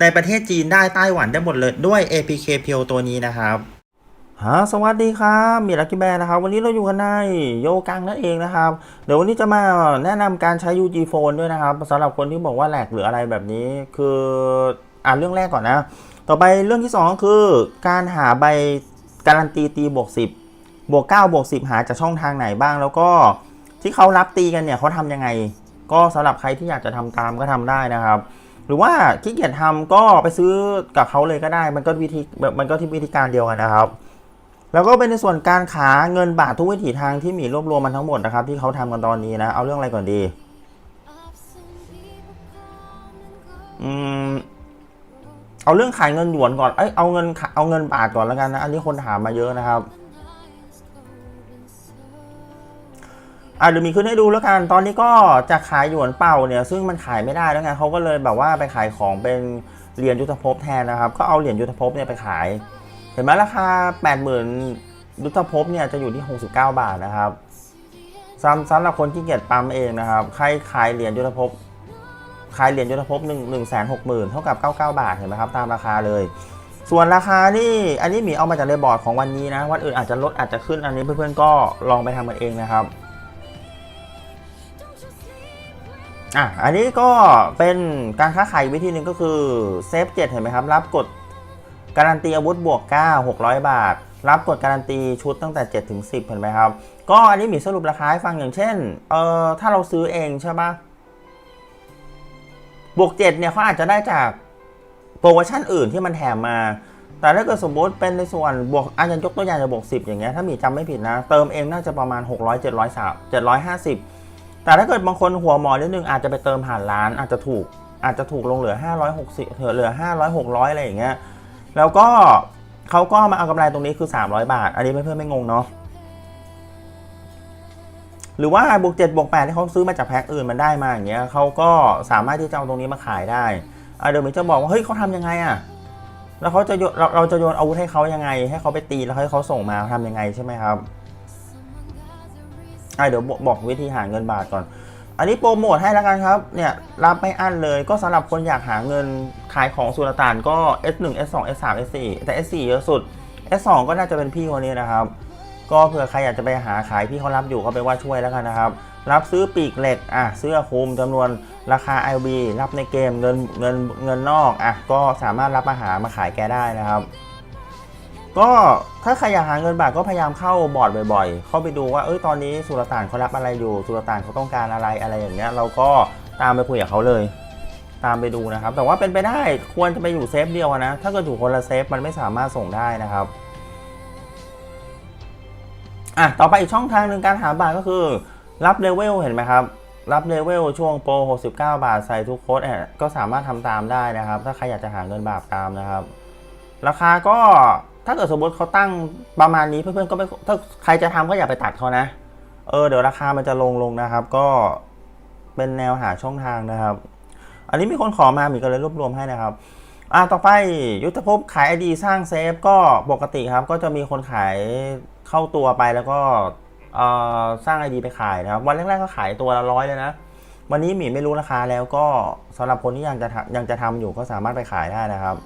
ในประเทศจีนได้ไต้หวันได้หมดเลยด้วย APK เพียวตัวนี้นะครับฮะสวัสดีครับมีลักกี้แบร์นะครับ วันนี้เราอยู่กันในโยกังนั่นเองนะครับ เดี๋ยววันนี้จะมาแนะนำการใช้ UG Phone ด้วยนะครับสำหรับคนที่บอกว่าแหลกหรืออะไรแบบนี้ คืออ่านเรื่องแรกก่อนนะ ต่อไปเรื่องที่ 2 ก็คือการหาใบการันตีตีบวก10บวก9บวก10 หาจากช่องทางไหนบ้าง แล้วก็ที่เขารับตีกันเนี่ยเขาทำยังไง ก็สำหรับใครที่อยากจะทำตามก็ทำได้นะครับ หรือว่าขี้เกียจทำก็ไปซื้อกับเขาเลยก็ได้ มันก็วิธีแบบมันก็ที่วิธีการเดียวกันนะครับ แล้วก็เป็นในส่วนการขาเงินบาททุกวิถีทางที่มีรวบรวมมันทั้งหมดนะครับ ที่เขาทำกันตอนนี้นะ เอาเรื่องอะไรก่อนดี อืมเอาเรื่องขายเงินหยวนก่อน เอ้ย เอาเงิน เอาเงินบาทก่อนแล้วกันนะ อันนี้คนถามมาเยอะนะครับ อะเดี๋ยวมีขึ้นให้ดูแล้วกัน ตอนนี้ก็จะขายหยวนเป่าเนี่ย ซึ่งมันขายไม่ได้แล้วไงเขาก็เลยแบบว่าไปขายของเป็นเหรียญยุทธภพแทนนะครับ ก็เอาเหรียญยุทธภพเนี่ยไปขาย เห็นไหมราคา 80,000ยุทธภพเนี่ยจะอยู่ที่ 69 บาทนะครับสำสำหรับคนที่เกียจปั๊มเองนะครับ ใครขายเหรียญยุทธภพขายเหรียญยุทธภพหนึ่งหนึ่งแสนหกหมื่นเท่ากับ 99 บาทเห็นไหมครับตามราคาเลย ส่วนราคานี่อันนี้มีเอามาจากในบอร์ดของวันนี้นะวันอื่นอาจจะลดอาจจะขึ้นอันนี้เพื่อนๆก็ลองไปทำกันเองนะครับ อะอันนี้ก็เป็นการค้าขายอีกวิธีหนึ่งก็คือเซฟ7เห็นไหมครับ รับกดการันตีอาวุธบวก 9 600 บาท รับกดการันตีชุดตั้งแต่ 7 ถึง 10 เห็นไหมครับ ก็อันนี้มีสรุปราคาให้ฟังอย่างเช่น เอ่อ ถ้าเราซื้อเองใช่ปะบวก 7 เนี่ยเขาอาจจะได้จากโปรโมชั่นอื่นที่มันแถมมา แต่ถ้าเกิดสมมติเป็นในส่วนบวกอาจจะยกตัวอย่างจะบวก 10 อย่างเงี้ย ถ้ามีจำไม่ผิดนะ เติมเองน่าจะประมาณ 600 700 750 แต่ถ้าเกิดบางคนหัวหมอนิดนึงอาจจะไปเติมผ่านร้านอาจจะถูกอาจจะถูกลงเหลือ 560เหลือเหลือ 500 600 อะไรอย่างเงี้ยแล้วก็เขาก็มาเอากำไรตรงนี้คือ 300 บาท อันนี้เพื่อนๆไม่งงเนาะหรือว่าบวก7บวก8ที่เขาซื้อมาจากแพ็คอื่นมันได้มาอย่างเงี้ยเขาก็สามารถที่จะเอาตรงนี้มาขายได้เดี๋ยวมิจะบอกว่าเฮ้ยเขาทำยังไงอะแล้วเขาจะเราเราจะโยนอาวุธให้เขายังไง ให้เขาไปตีแล้วให้เขาส่งมาทำยังไงใช่ไหมครับ อะเดี๋ยวบอกบอกวิธีหาเงินบาทก่อน อันนี้โปรโมทให้แล้วกันครับ เนี่ยรับไม่อั้นเลย ก็สำหรับคนอยากหาเงินขายของสุลต่านก็ S1 S2 S3 S4 แต่ S4 เยอะสุด S2 ก็น่าจะเป็นพี่คนนี้นะครับ ก็เผื่อใครอยากจะไปหาขายพี่เขารับอยู่ก็ไปว่าช่วยแล้วกันนะครับ รับซื้อปีกเหล็ก อะเสื้อคลุมจำนวนราคา IB รับในเกมเงินเงินเงินนอก อะก็สามารถรับมาหามาขายแกได้นะครับ ก็ถ้าใครอยากหาเงินบาทก็พยายามเข้าบอร์ดบ่อยๆ เข้าไปดูว่าเอ้ยตอนนี้สุลต่านเขารับอะไรอยู่สุลต่านเขาต้องการอะไรอะไรอย่างเงี้ยเราก็ตามไปคุยกับเขาเลย ตามไปดูนะครับ แต่ว่าเป็นไปได้ควรจะไปอยู่เซฟเดียวนะ ถ้าเกิดอยู่คนละเซฟมันไม่สามารถส่งได้นะครับอะต่อไปอีกช่องทางหนึ่งการหาบาทก็คือ รับเลเวลเห็นไหมครับรับเลเวลช่วงโปร 69 บาทใส่ทุกโค้ดแอะก็สามารถทำตามได้นะครับ ถ้าใครอยากจะหาเงินบาทตามนะครับ ราคาก็ ถ้าเกิดสมมติเขาตั้งประมาณนี้เพื่อนๆก็ไม่ถ้าใครจะทำก็อย่าไปตัดเขานะ เออเดี๋ยวราคามันจะลงลงนะครับ ก็เป็นแนวหาช่องทางนะครับ อันนี้มีคนขอมามีก็เลยรวบรวมให้นะครับอ่าต่อไปยุทธภพขายไอดีสร้างเซฟก็ปกติครับ ก็จะมีคนขายเข้าตัวไปแล้วก็เอ่อสร้างไอดีไปขายนะครับ วันแรกๆก็ขายตัวละร้อยเลยนะ วันนี้หมีไม่รู้ราคาแล้วก็สำหรับคนที่ยังจะยังจะทำอยู่ก็สามารถไปขายได้นะครับ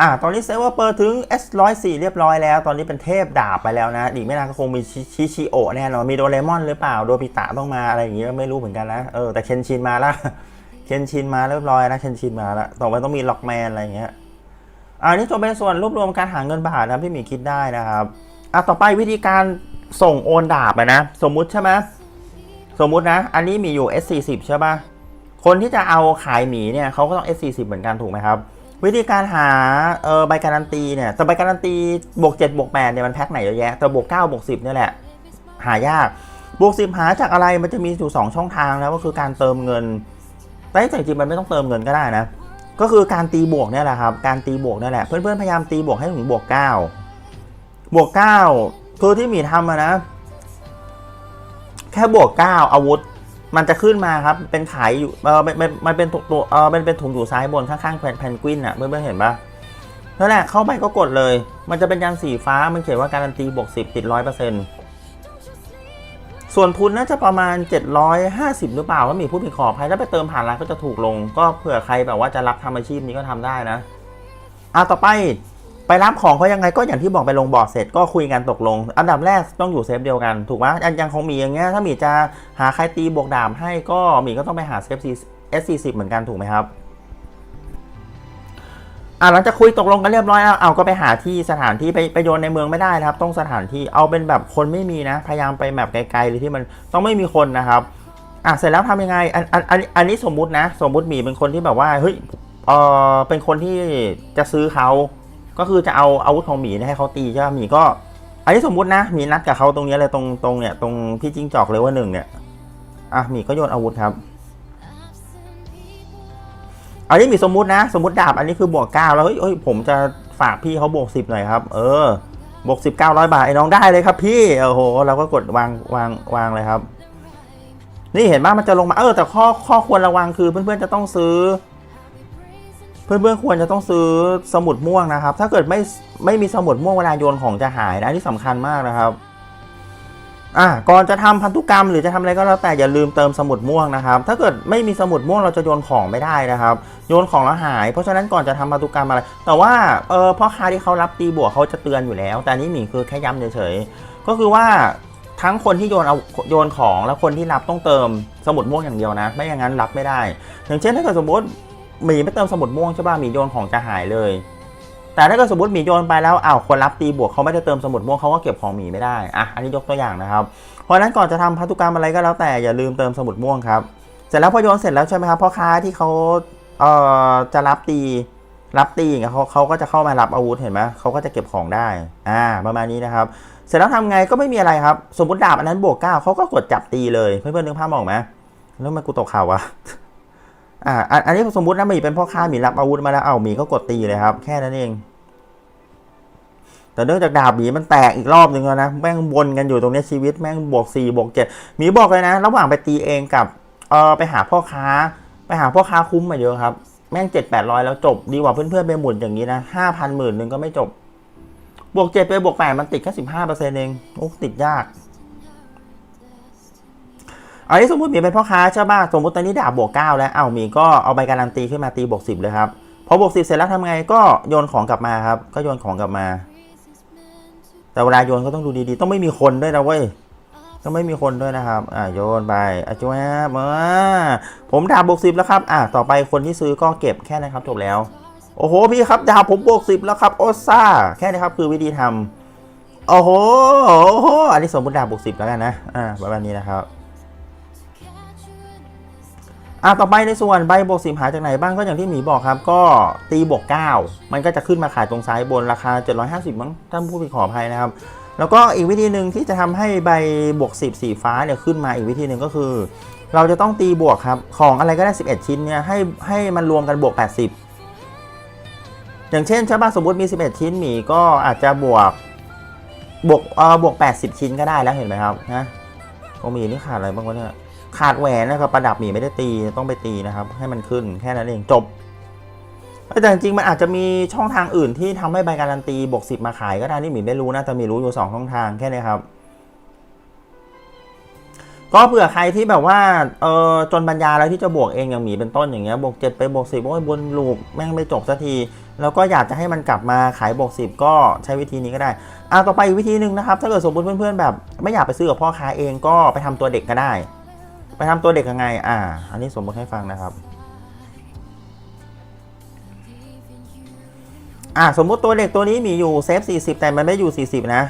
อ่าตอนนี้เซฟเวอร์เปิดถึง S104 เรียบร้อยแล้ว ตอนนี้เป็นเทพดาบไปแล้วนะ อีกไม่นานก็คงมีชิชิโอแน่นอน มีโดเรมอนหรือเปล่า โดปิตะต้องมาอะไรอย่างเงี้ยไม่รู้เหมือนกันนะ เออ แต่เคนชินมาละเคนชินมาเรียบร้อยนะ เคนชินมาละต่อไปต้องมีล็อกแมนอะไรอย่างเงี้ยอ่านี่ตัวเป็นส่วนรวบรวมการหาเงินบาทนะพี่หมีคิดได้นะครับอะต่อไปวิธีการส่งโอนดาบอะนะ สมมุติใช่ไหมสมมุตินะ อันนี้มีอยู่ S40 ใช่ป่ะ คนที่จะเอาขายหมีเนี่ยเขาก็ต้อง S40 เหมือนกันถูกไหมครับ วิธีการหาเออใบการันตีเนี่ยแต่ใบการันตีบวก7บวก8เนี่ยมันแพ็คไหนเยอะแยะแต่บวก9บวก10เนี่ยแหละ หายากบวก10หาจากอะไรมันจะมีอยู่2ช่องทางแล้วก็คือการเติมเงิน แต่จริงๆมันไม่ต้องเติมเงินก็ได้นะ ก็คือการตีบวกเนี่ยแหละครับการตีบวกเนี่ยแหละเพื่อนๆพยายามตีบวกให้ถึงบวกเก้าบวกเก้าคือที่หมีทำนะ แค่บวกเก้าอาวุธ มันจะขึ้นมาครับ เป็นขายอยู่เออมันมันเป็นตัวเออมันเป็นถุงอยู่ซ้ายบนข้างๆแผ่นแพนกวินอะเพื่อนๆเห็นปะนั่นแหละเข้าไปก็กดเลย มันจะเป็นยันสีฟ้ามันเขียนว่าการันตีบวกสิบติดร้อยเปอร์เซ็นต์ส่วนทุนน่าจะประมาณ 750 หรือเปล่าก็มีผู้ผิดขออภัยถ้าไปเติมผ่านร้านก็จะถูกลง ก็เผื่อใครแบบว่าจะรับทำอาชีพนี้ก็ทำได้นะอะต่อไป ไปรับของเขายังไงก็อย่างที่บอกไปลงบอร์ดเสร็จก็คุยกันตกลง อันดับแรกต้องอยู่เซฟเดียวกันถูกไหมอันยังคงมีอย่างเงี้ยถ้าหมีจะหาใครตีบวกดาบให้ก็หมีก็ต้องไปหาเซฟ S40 เหมือนกันถูกไหมครับอะหลังจากคุยตกลงกันเรียบร้อยแล้วเอาก็ไปหาที่สถานที่ไปไปโยนในเมืองไม่ได้นะครับ ต้องสถานที่เอาเป็นแบบคนไม่มีนะ พยายามไปแบบไกลๆหรือที่มันต้องไม่มีคนนะครับอะเสร็จแล้วทำยังไงอันอันอันอันนี้สมมุตินะ สมมุติหมีเป็นคนที่แบบว่าเฮ้ยเออเป็นคนที่จะซื้อเขา ก็คือจะเอาอาวุธของหมีให้เขาตีใช่ไหมหมีก็ อันนี้สมมตินะหมีนัดกับเขาตรงนี้เลยตรงตรงเนี่ยตรงพี่จิ้งจอกเลยว่าหนึ่งเนี่ยอะหมีก็โยนอาวุธครับอันนี้มีสมมตินะ สมมติดาบอันนี้คือบวกเก้าแล้วเฮ้ยเฮ้ยผมจะฝากพี่เขาบวกสิบหน่อยครับ เออบวกสิบเก้าร้อยบาทไอ้น้องได้เลยครับ พี่โอ้โหเราก็กดวางวางวางเลยครับ นี่เห็นไหมมันจะลงมาเออแต่ข้อข้อควรระวังคือเพื่อนๆจะต้องซื้อ เพื่อนๆควรจะต้องซื้อสมุดม่วงนะครับ ถ้าเกิดไม่ไม่มีสมุดม่วงเวลาโยนของจะหายนะอันนี่สำคัญมากนะครับอะก่อนจะทำพันธุกรรมหรือจะทำอะไรก็แล้วแต่อย่าลืมเติมสมุดม่วงนะครับ ถ้าเกิดไม่มีสมุดม่วงเราจะโยนของไม่ได้นะครับ โยนของแล้วหาย เพราะฉะนั้นก่อนจะทำพันธุกรรมอะไร แต่ว่าเออพ่อค้าที่เขารับตีบวกเขาจะเตือนอยู่แล้ว แต่นนี้หมีคือแค่ย้ำเฉยๆก็คือว่าทั้งคนที่โยนเอาโยนของและคนที่รับต้องเติมสมุดม่วงอย่างเดียวนะ ไม่อย่างนั้นรับไม่ได้ อย่างเช่นถ้าเกิดสมมติ หมีไม่เติมสมุดม่วงใช่ป่ะหมีโยนของจะหายเลย แต่ถ้าเกิดสมมติหมีโยนไปแล้วอ้าวคนรับตีบวกเขาไม่ได้เติมสมุดม่วงเขาก็เก็บของหมีไม่ได้อะอันนี้ยกตัวอย่างนะครับ เพราะฉะนั้นก่อนจะทำพันธุกรรมอะไรก็แล้วแต่อย่าลืมเติมสมุดม่วงครับเสร็จแล้วพอโยนเสร็จแล้วใช่ไหมครับพ่อค้าที่เขาเอ่อจะรับตีรับตีอย่างเขาเขาก็จะเข้ามารับอาวุธเห็นไหมเขาก็จะเก็บของได้อ่าประมาณนี้นะครับ เสร็จแล้วทำไงก็ไม่มีอะไรครับ สมมติดาบอันนั้นบวกเก้าเขาก็กดจับตีเลยเพื่อนๆนึกภาพออกไหมแล้วมันกูตกข่าววะ อ่าอันนี้สมมตินะมีเป็นพ่อค้ามีรับอาวุธมาแล้วเอามีก็กดตีเลยครับ แค่นั้นเอง แต่เนื่องจากดาบหมีมันแตกอีกรอบหนึ่งแล้วนะแม่งวนกันอยู่ตรงนี้ชีวิตแม่งบวก4บวก7หมีบอกเลยนะ ระหว่างไปตีเองกับเออไปหาพ่อค้า ไปหาพ่อค้าคุ้มมาเยอะครับแม่งเจ็ดแปดร้อยแล้วจบดีกว่าเพื่อนๆไปหมุนอย่างนี้นะห้าพันหมื่นหนึ่งก็ไม่จบบวกเจ็ดไปบวกแปดมันติดแค่สิบห้าเปอร์เซ็นต์เองโอ้ติดยาก อันนี้สมมติหมีเป็นพ่อค้าใช่ป่ะสมมติตอนนี้ดาบบวกเก้าแล้วเอ้าหมีก็เอาใบการันตีขึ้นมาตีบวกสิบเลยครับพอบวกสิบเสร็จแล้วทำไงก็โยนของกลับมาครับ ก็โยนของกลับมา แต่เวลาโยนก็ต้องดูดีๆ ต้องไม่มีคนด้วยนะเว้ยต้องไม่มีคนด้วยนะครับ อ่าโยนไปอะจ้วมาผมดาบบวกสิบแล้วครับ อ่าต่อไปคนที่ซื้อก็เก็บแค่นะครับจบแล้ว โอ้โหพี่ครับดาบผมบวกสิบแล้วครับโอซ่าแค่นี้ครับคือวิธีทำโอ้โหโอ้โหอันนี้สมมติดาบบวกสิบแล้วกันนะ อ่าประมาณนี้นะครับ อะต่อไปในส่วนใบบวกสิบหาจากไหนบ้างก็อย่างที่หมีบอกครับ ก็ตีบวกเก้ามันก็จะขึ้นมาขายตรงซ้ายบนราคา 750 มั้งท่านผู้ผิดขออภัยนะครับ แล้วก็อีกวิธีหนึ่งที่จะทำให้ใบบวก 10 สีฟ้าเนี่ยขึ้นมาอีกวิธีหนึ่งก็คือ เราจะต้องตีบวกครับ ของอะไรก็ได้ 11 ชิ้นเนี่ยให้ให้มันรวมกันบวก 80 อย่างเช่นใช่ป่ะสมมติมี 11 ชิ้นหมีก็อาจจะบวกบวกเอ่อบวก 80 ชิ้นก็ได้แล้วเห็นไหมครับนะของหมีนี่ขาดอะไรบ้างวะเนี่ย ขาดแหวนนะครับประดับหมีไม่ได้ตีต้องไปตีนะครับ ให้มันขึ้นแค่นั้นเองจบแต่จริงๆมันอาจจะมีช่องทางอื่นที่ทำให้ใบการันตีบวกสิบมาขายก็ได้นี่หมีไม่รู้นะแต่หมีรู้อยู่สองช่องทางแค่นี้ครับ ก็เผื่อใครที่แบบว่าเออจนปัญญาแล้วที่จะบวกเองอย่างหมีเป็นต้นอย่างเงี้ยบวกเจ็ดไปบวกสิบโอ้ยบนลูกแม่งไม่จบสักทีแล้วก็อยากจะให้มันกลับมาขายบวกสิบก็ใช้วิธีนี้ก็ได้อะต่อไปอีกวิธีหนึ่งนะครับ ถ้าเกิดสมมติเพื่อนๆแบบ ไม่อยากไปซื้อกับพ่อค้าเองก็ไปทำตัวเด็กก็ได้ ไปทำตัวเด็กยังไง อ่า อันนี้สมมติให้ฟังนะครับ อะสมมุติตัวเด็กตัวนี้มีอยู่เซฟ40 แต่มันไม่อยู่ 40 นะ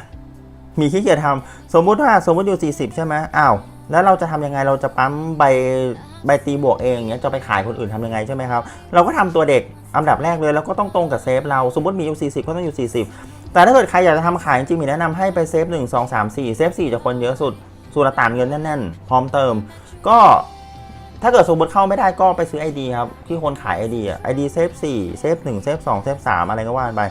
มีขี้เกียจทำสมมุติว่าสมมุติอยู่ 40 ใช่ไหมอ้าวแล้วเราจะทำยังไงเราจะปั๊มใบใบตีบวกเองอย่างเงี้ยจะไปขายคนอื่นทำยังไงใช่ไหมครับ เราก็ทำตัวเด็กอันดับแรกเลยแล้วก็ต้องตรงกับเซฟเราสมมติมีอยู่ 40 ก็ต้องอยู่ 40 แต่ถ้าเกิดใครอยากจะทำขายจริงๆมีแนะนำให้ไปเซฟ 1 2 3 4 เซฟ 4 จะคนเยอะสุดสุรต่านเงินแน่นๆ พร้อมเติม ก็ถ้าเกิดสมมติเข้าไม่ได้ก็ไปซื้อ ID ครับ ที่คนขาย ID อะ ID เซฟ4เซฟ1เซฟ2เซฟ3อะไรก็ว่าไป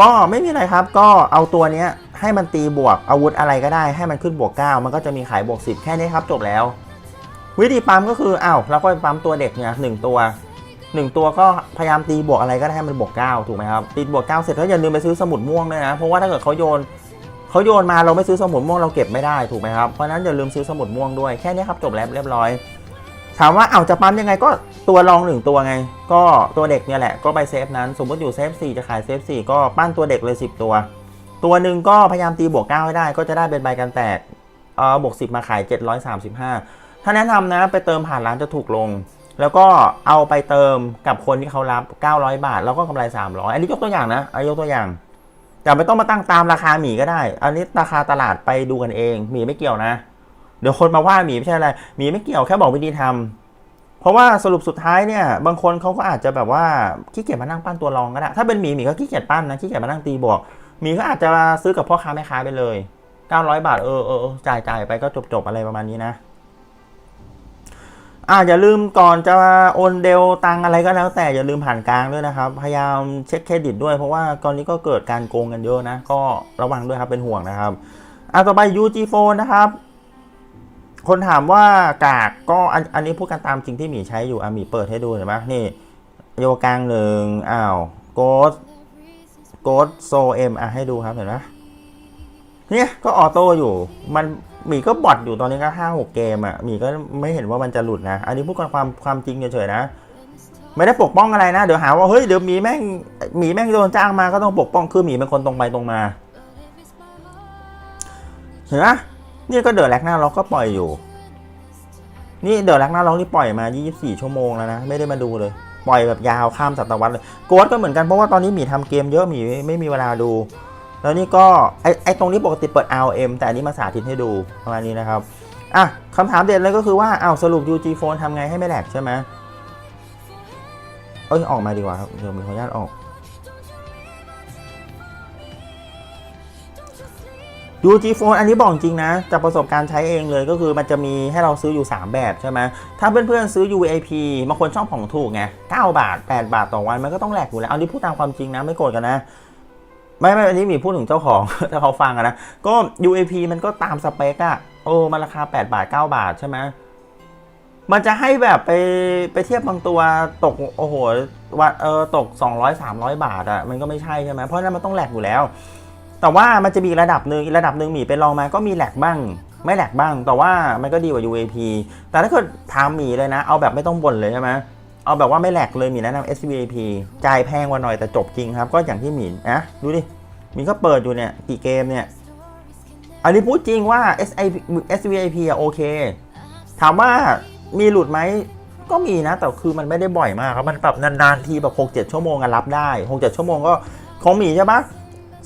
ก็ไม่มีอะไรครับก็เอาตัวเนี้ยให้มันตีบวกอาวุธอะไรก็ได้ให้มันขึ้นบวก 9 มันก็จะมีขายบวก 10 แค่นี้ครับจบแล้ว วิธีปั๊มก็คืออ้าวเราก็ไปปั๊มตัวเด็กเนี่ยหนึ่งตัวหนึ่งตัวก็พยายามตีบวกอะไรก็ได้ให้มันบวก 9 ถูกไหมครับตีบวก 9 เสร็จแล้วอย่าลืมไปซื้อสมุดม่วงด้วยนะ เพราะว่าถ้าเกิดเขาโยน เขาโยนมาเราไม่ซื้อสมุดม่วงเราเก็บไม่ได้ถูกไหมครับเพราะนั้นอย่าลืมซื้อสมุดม่วงด้วยแค่นี้ครับจบแล้วเรียบร้อย ถามว่าเอาวจะปั๊มยังไงก็ตัวรองหนึ่งตัวไง ก็ตัวเด็กเนี่ยแหละก็ไปเซฟนั้นสมมติอยู่เซฟ4จะขายเซฟ4ก็ปั้นตัวเด็กเลย 10 ตัว ตัวหนึ่งก็พยายามตีบวก9ให้ได้ก็จะได้เป็นใบกันแตกเออบวก10 มาขาย 735 ถ้าแนะนำนะไปเติมผ่านร้านจะถูกลง แล้วก็เอาไปเติมกับคนที่เขารับ 900 บาท แล้วก็กำไร 300 อันนี้ยกตัวอย่างนะอันนี้ยกตัวอย่าง แต่ไม่ต้องมาตั้งตามราคาหมีก็ได้ อันนี้ราคาตลาดไปดูกันเองหมีไม่เกี่ยวนะ เดี๋ยวคนมาว่าหมีไม่ใช่อะไรหมีไม่เกี่ยวแค่บอกวิธีทำเพราะว่าสรุปสุดท้ายเนี่ย บางคนเขาก็อาจจะแบบว่าขี้เกียจมานั่งปั้นตัวรองก็ได้ ถ้าเป็นหมีหมีก็ขี้เกียจปั้นนะขี้เกียจมานั่งตีบวกหมีก็อาจจะซื้อกับพ่อค้าแม่ค้าไปเลย900 บาทเออเออเออจ่ายจ่ายไปก็จบจบอะไรประมาณนี้นะ อ่าอย่าลืมก่อนจะโอนเดลตังอะไรก็แล้ว แต่อย่าลืมผ่านกลางด้วยนะครับ พยายามเช็คเครดิตด้วยเพราะว่าตอนนี้ก็เกิดการโกงกันเยอะนะ ก็ระวังด้วยครับเป็นห่วงนะครับอะต่อไป UG Phone นะครับ คนถามว่ากากก็อันอันนี้พูดกันตามจริงที่หมีใช้อยู่อะหมีเปิดให้ดูเห็นไหมนี่ โยกลางหนึ่งอ้าวโกดโกดโซเอ็มอะให้ดูครับเห็นไหมเนี่ยก็ออโต้อยู่มัน หมีก็บอดอยู่ตอนนี้ก็ห้าหกเกมอะหมีก็ไม่เห็นว่ามันจะหลุดนะ อันนี้พูดกันความความจริงเฉยๆนะ ไม่ได้ปกป้องอะไรนะ เดี๋ยวหาว่าเฮ้ยเดี๋ยวหมีแม่งหมีแม่งโดนจ้างมาก็ต้องปกป้องคือหมีเป็นคนตรงไปตรงมาเห็นไหมนี่ก็เดือดแลกหน้าล็อกก็ปล่อยอยู่ นี่เดือดแลกหน้าล็อกนี่ปล่อยมา 24 ชั่วโมงแล้วนะ ไม่ได้มาดูเลย ปล่อยแบบยาวข้ามศตวรรษเลยโกดก็เหมือนกันเพราะว่าตอนนี้หมีทำเกมเยอะหมีไม่มีเวลาดู แล้วนี่ก็ไอไอตรงนี้ปกติเปิด RM แต่อันนี้มาสาธิตให้ดูประมาณนี้นะครับอะคำถามเด็ดเลยก็คือว่าเอาสรุป UG Phone ทำไงให้ไม่แหลกใช่ไหมเอ้ยออกมาดีกว่าครับเดี๋ยวมีขออนุญาตออก UG Phone อันนี้บอกจริงนะ จากประสบการณ์ใช้เองเลยก็คือมันจะมีให้เราซื้ออยู่ 3 แบบใช่ไหมถ้าเพื่อนๆซื้อ UAP บางคนชอบของถูกไง 9 บาท 8 บาทต่อวันมันก็ต้องแหลกอยู่แล้ว เอานี้พูดตามความจริงนะไม่โกรธกันนะ ไม่ไม่อันนี้มีพูดถึงเจ้าของ ถ้าเขาฟังนะ ก็ UAP มันก็ตามสเปคอะโอ้มันราคา 8 บาท 9 บาทใช่ไหมมันจะให้แบบไปไปเทียบบางตัวตกโอ้โหว่าเออตก 200 300 บาทอะมันก็ไม่ใช่ใช่ไหมเพราะนั้นมันต้องแหลกอยู่แล้ว แต่ว่ามันจะมีระดับหนึ่งอีกระดับหนึ่งหมีไปลองมาก็มีแหลกบ้าง ไม่แหลกบ้าง แต่ว่ามันก็ดีกว่า UAP แต่ถ้าเกิดถามหมีเลยนะ เอาแบบไม่ต้องบ่นเลยใช่ไหม เอาแบบว่าไม่แหลกเลยมีแนะนำ SVAP จ่ายแพงกว่าหน่อยแต่จบจริงครับ ก็อย่างที่หมีนะดูดิหมีก็เปิดอยู่เนี่ยกี่เกมเนี่ยอันนี้พูดจริงว่า S I S V A P อะโอเค ถามว่ามีหลุดไหมก็มีนะ แต่คือมันไม่ได้บ่อยมากครับมันปรับนานๆทีแบบ6-7ชั่วโมงอะรับได้6-7ชั่วโมงก็ของหมีใช่ปะ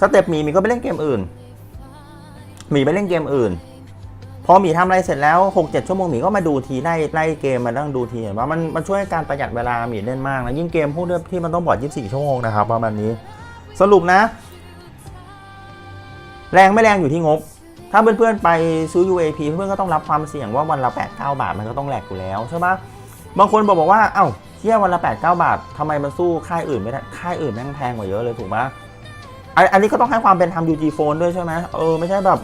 สเต็ปหมีหมีก็ไปเล่นเกมอื่นหมีไปเล่นเกมอื่น พอหมีทำอะไรเสร็จแล้ว 6 7 ชั่วโมงหมีก็มาดูทีไล่ไล่เกมมาตั้งดูทีเห็นว่ามันมันช่วยการประหยัดเวลาหมีเล่นมากนะยิ่งเกมพวกเนี้ยที่มันต้องบอด24 ชั่วโมงนะครับประมาณนี้สรุปนะ แรงไม่แรงอยู่ที่งบ ถ้าเพื่อนๆไปซื้อ UAP เพื่อนก็ต้องรับความเสี่ยงว่าวันละ8 9 บาทมันก็ต้องแหลกอยู่แล้วใช่ปะบางคนบอกบอกว่าเอ้าเที่ยวันละ8 9 บาททำไมมันสู้ค่ายอื่นไม่ได้ค่ายอื่นแม่งแพงกว่าเยอะเลยถูกปะอันอันนี้ก็ต้องให้ความเป็นธรรม UG Phone ด้วยใช่ไหมเออไม่ใช่แบบ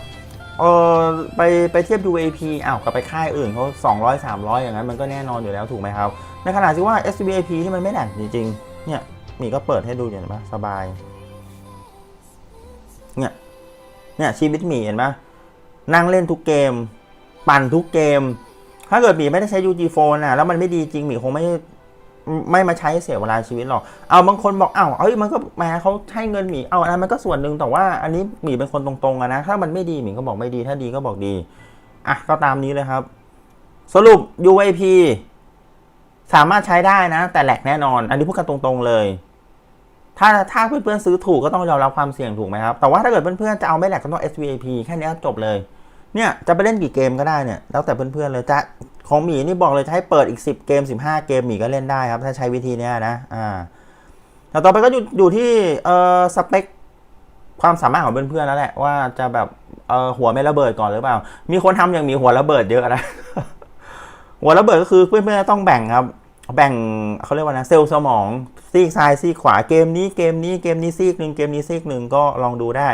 เออไปไปเทียบ UAP อ้าวกับไปค่ายอื่นเขา200 300 อย่างนั้นมันก็แน่นอนอยู่แล้วถูกไหมครับ ในขณะที่ว่า SVAP ที่มันไม่แหลกจริงๆ เนี่ยมีก็เปิดให้ดูอยู่เห็นปะสบาย เนี่ย เนี่ยชีวิตหมีเห็นปะนั่งเล่นทุกเกม ปั่นทุกเกม ถ้าเกิดหมีไม่ได้ใช้ UG Phone นะแล้วมันไม่ดีจริงหมีคงไม่ ไม่มาใช้เสียเวลาชีวิตหรอก เอาบางคนบอก เอ้าเอ้ยมันก็แหมเขาให้เงินหมี เอาอันนั้นมันก็ส่วนหนึ่งแต่ว่าอันนี้หมีเป็นคนตรงๆอะนะ ถ้ามันไม่ดีหมีก็บอกไม่ดี ถ้าดีก็บอกดี อะก็ตามนี้เลยครับ สรุป UAP สามารถใช้ได้นะ แต่แหลกแน่นอน อันนี้พูดกันตรงๆเลย ถ้าถ้าเพื่อนๆซื้อถูกก็ต้องยอมรับความเสี่ยงถูกไหมครับ แต่ว่าถ้าเกิดเพื่อนๆจะเอาไม่แหลกก็ต้อง SVAP แค่นี้จบเลย เนี่ยจะไปเล่นกี่เกมก็ได้เนี่ย แล้วแต่เพื่อนๆเลยจะ ของหมีนี่บอกเลยให้เปิดอีก 10 เกม 15 เกมหมีก็เล่นได้ครับ ถ้าใช้วิธีนี้นะอ่าแล้วต่อไปก็อยู่อยู่ที่เอ่อสเปคความสามารถของเพื่อนๆแล้วแหละว่าจะแบบเอ่อหัวไม่ระเบิดก่อนหรือเปล่า มีคนทำอย่างมีหัวระเบิดเยอะนะหัวระเบิดก็คือเพื่อนๆต้องแบ่งครับ แบ่งเขาเรียกว่านะเซลล์สมองซีกซ้ายซีกขวาเกมนี้เกมนี้เกมนี้ซีกหนึ่งเกมนี้ซีกหนึ่งก็ลองดูได้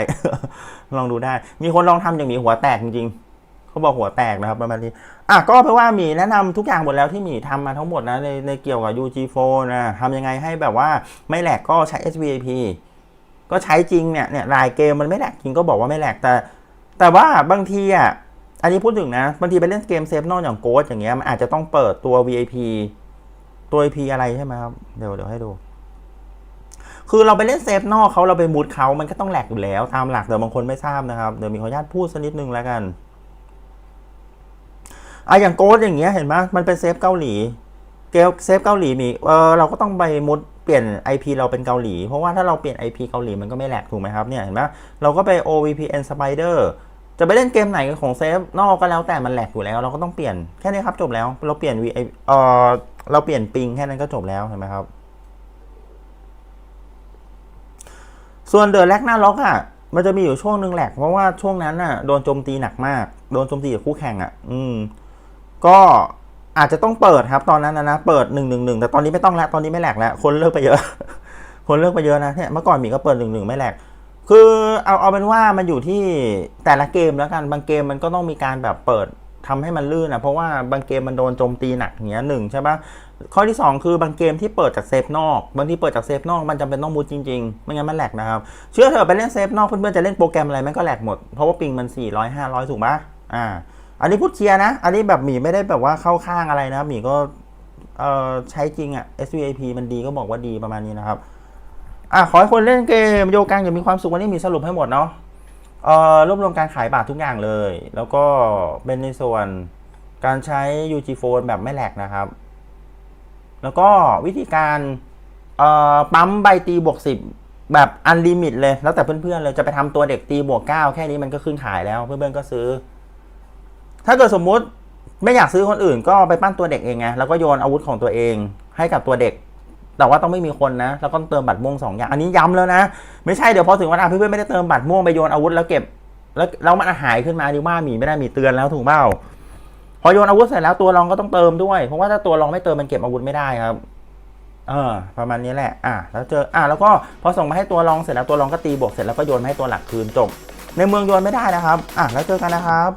ลองดูได้ มีคนลองทำอย่างมีหัวแตกจริงๆเขาบอกหัวแตกนะครับประมาณนี้ อะก็เพราะว่ามีแนะนำทุกอย่างหมดแล้วที่มีทำมาทั้งหมดนะในในเกี่ยวกับ UG4 นะทำยังไงให้แบบว่าไม่แหลกก็ใช้ SVP ก็ใช้จริงเนี่ยเนี่ยรายเกมมันไม่แหลกจริงก็บอกว่าไม่แหลกแต่ แต่ว่าบางทีอะอันนี้พูดถึงนะบางทีไปเล่นเกมเซฟนอกอย่างโกดอย่างเงี้ยมันอาจจะต้องเปิดตัว VIP ตัว IP อะไรใช่ไหมครับเดี๋ยวเดี๋ยวให้ดู คือเราไปเล่นเซฟนอกเขาเราไปมุดเขามันก็ต้องแหลกอยู่แล้วตามหลักแต่บางคนไม่ทราบนะครับเดี๋ยวมีขออนุญาตพูดสักนิดนึงแล้วกัน อะอย่างโกดอย่างเงี้ยเห็นไหมมันเป็นเซฟเกาหลีเกลเซฟเกาหลีมีเออเราก็ต้องไปมุดเปลี่ยน IP เราเป็นเกาหลี เพราะว่าถ้าเราเปลี่ยน IP เกาหลีมันก็ไม่แหลกถูกไหมครับเนี่ยเห็นไหมเราก็ไป OVPN Spider จะไปเล่นเกมไหนของเซฟนอกก็แล้วแต่มันแหลกอยู่แล้ว เราก็ต้องเปลี่ยนแค่นี้ครับจบแล้ว เราเปลี่ยน V เออเราเปลี่ยนปิงแค่นั้นก็จบแล้วเห็นไหมครับ ส่วนเดอะแลกหน้าล็อกอะมันจะมีอยู่ช่วงหนึ่งแหลกเพราะว่าช่วงนั้นน่ะโดนโจมตีหนักมาก โดนโจมตีจากคู่แข่งอะ อืม ก็อาจจะต้องเปิดครับตอนนั้นนะนะเปิดหนึ่งหนึ่งหนึ่งแต่ตอนนี้ไม่ต้องแล้วตอนนี้ไม่แหลกแล้ว คนเลิกไปเยอะ คนเลิกไปเยอะนะเนี่ยเมื่อก่อนมีก็เปิดหนึ่งหนึ่งไม่แหลกคือเอาเอาเป็นว่ามันอยู่ที่แต่ละเกมแล้วกันบางเกมมันก็ต้องมีการแบบเปิดทำให้มันลื่นนะเพราะว่าบางเกมมันโดนโจมตีหนักอย่างเงี้ยหนึ่งใช่ปะข้อที่สองคือบางเกมที่เปิดจากเซฟนอกบางที่เปิดจากเซฟนอกมันจำเป็นต้องมุดจริงๆ ไม่งั้นมันแหลกนะครับ เชื่อเถอะไปเล่นเซฟนอกเพื่อนๆจะเล่นโปรแกรมอะไรมันก็แหลกหมด เพราะว่าปิงมัน 400 500 ถูกปะอ่า อันนี้พูดเชียร์นะ อันนี้แบบหมีไม่ได้แบบว่าเข้าข้างอะไรนะหมีก็เอ่อใช้จริงอะ SVIP มันดีก็บอกว่าดีประมาณนี้นะครับ อะขอให้คนเล่นเกมโยกังอย่ามีความสุขวันนี้มีสรุปให้หมดเนาะเอ่อรวบรวมการขายบัตรทุกอย่างเลย แล้วก็เป็นในส่วนการใช้ UG Phone แบบไม่แหลกนะครับ แล้วก็วิธีการเอ่อปั๊มใบตีบวกสิบแบบอันลิมิตเลย แล้วแต่เพื่อนๆเลยจะไปทำตัวเด็กตีบวกเก้าแค่นี้มันก็ขึ้นขายแล้วเพื่อนๆก็ซื้อ ถ้าเกิดสมมุติไม่อยากซื้อคนอื่น ก็ไปปั้นตัวเด็กเองไงแล้วก็โยนอาวุธของตัวเอง ให้กับตัวเด็ก แต่ว่าต้องไม่มีคนนะ แล้วก็เติมบัตรม่วงสองอย่างอันนี้ย้ำแล้วนะ ไม่ใช่เดี๋ยวพอถึงวันอะเพื่อนๆไม่ได้เติมบัตรม่วงไปโยนอาวุธแล้วเก็บ แล้วแล้วมันหายขึ้นมาดิว่ามีไม่ได้มีเตือนแล้วถูกเปล่าพอโยนอาวุธเสร็จแล้วตัวรองก็ต้องเติมด้วย เพราะว่าถ้าตัวรองไม่เติมมันเก็บอาวุธไม่ได้ครับ เออ ประมาณนี้แหละ อะแล้วเจอ อะแล้วก็พอส่งมาให้ตัวรองเสร็จแล้วตัวรองก็ตีบวกเสร็จแล้วก็โยนให้ตัวหลักคืนจบ ในเมืองโยนไม่ได้นะครับ อะแล้วเจอกันนะครับ